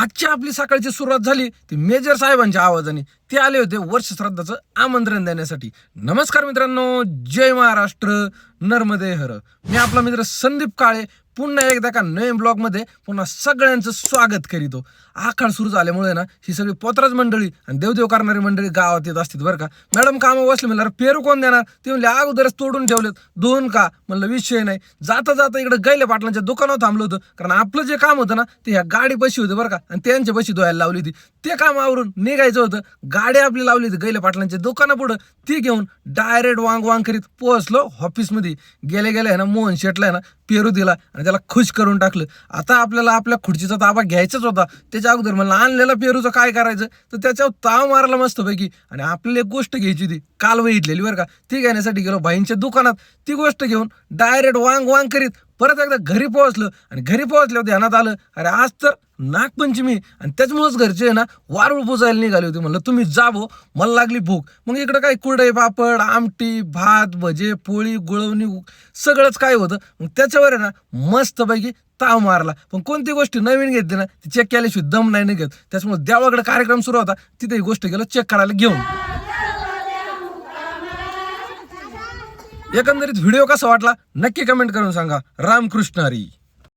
आजची आपली सकाळची सुरुवात झाली ती मेजर साहेबांच्या आवाजाने ते आले होते वर्ष श्राद्धाचं आमंत्रण देण्यासाठी. नमस्कार मित्रांनो जय महाराष्ट्र. नर्मदे हर. मी आपला मित्र संदीप काळे पुन्हा एकदा का नवीन ब्लॉगमध्ये पुन्हा सगळ्यांचं स्वागत करीतो. आखाड सुरू झाल्यामुळे ना ही सगळी पोत्राज मंडळी आणि देवदेव करणारी मंडळी गावात येत असतात बरं का. मॅडम कामं बसले म्हणलं पेरू कोण देणार? ते म्हणले अगोदरच तोडून ठेवलेत. दोन का? म्हणलं विषय नाही. जाता जाता इकडे गैले पाटलांच्या दुकानावर थांबलो होतं. कारण आपलं जे काम होतं ना ते ह्या गाडी बशी होती बरं का. आणि त्यांच्या बशी धुवायला लावली होती. ते काम आवरून निघायचं होतं. गाडी आपली लावली होती गैले पाटलांच्या दुकाना पुढं ती घेऊन डायरेक्ट वांग वांग करीत पोहोचलो ऑफिसमध्ये गेले गेले आहे ना मोहन शेटला आहे ना पेरू दिला आणि त्याला खुश करून टाकलं. आता आपल्याला आपल्या खुर्चीचा ताबा घ्यायचाच होता. त्याच्या अगोदर म्हणलं आणलेला पेरूचं काय करायचं? तर त्याच्यावर ताव मारला मस्तपैकी. आणि आपल्याला एक गोष्ट घ्यायची होती काल बघितलेली बरं का. ती घेण्यासाठी गेलो भाईंच्या दुकानात. ती गोष्ट घेऊन डायरेक्ट वांग वांग करीत परत एकदा घरी पोहोचलं आणि घरी पोहोचल्यावर ध्यानात आलं अरे आज तर नागपंचमी आणि त्याच्यामुळेच घरचे आहे ना वारूळ पुजायला निघाली होती. म्हणलं तुम्ही जाबो मला लागली भूक. मग इकडं काय कुरडई पापड आमटी भात भजे पोळी गुळवणी सगळंच काय होतं. मग त्याच्यावर आहे ना मस्तपैकी ताव मारला. पण कोणती गोष्ट नवीन घेतली ना ती चेक केल्याशिवाय दम नाही निघत त्याच्यामुळे देवाकडे कार्यक्रम सुरू होता तिथे ही गोष्ट गेलो चेक करायला घेऊन. एकंदरीत व्हिडिओ कसा वाटला नक्की कमेंट करून सांगा. रामकृष्ण हरी.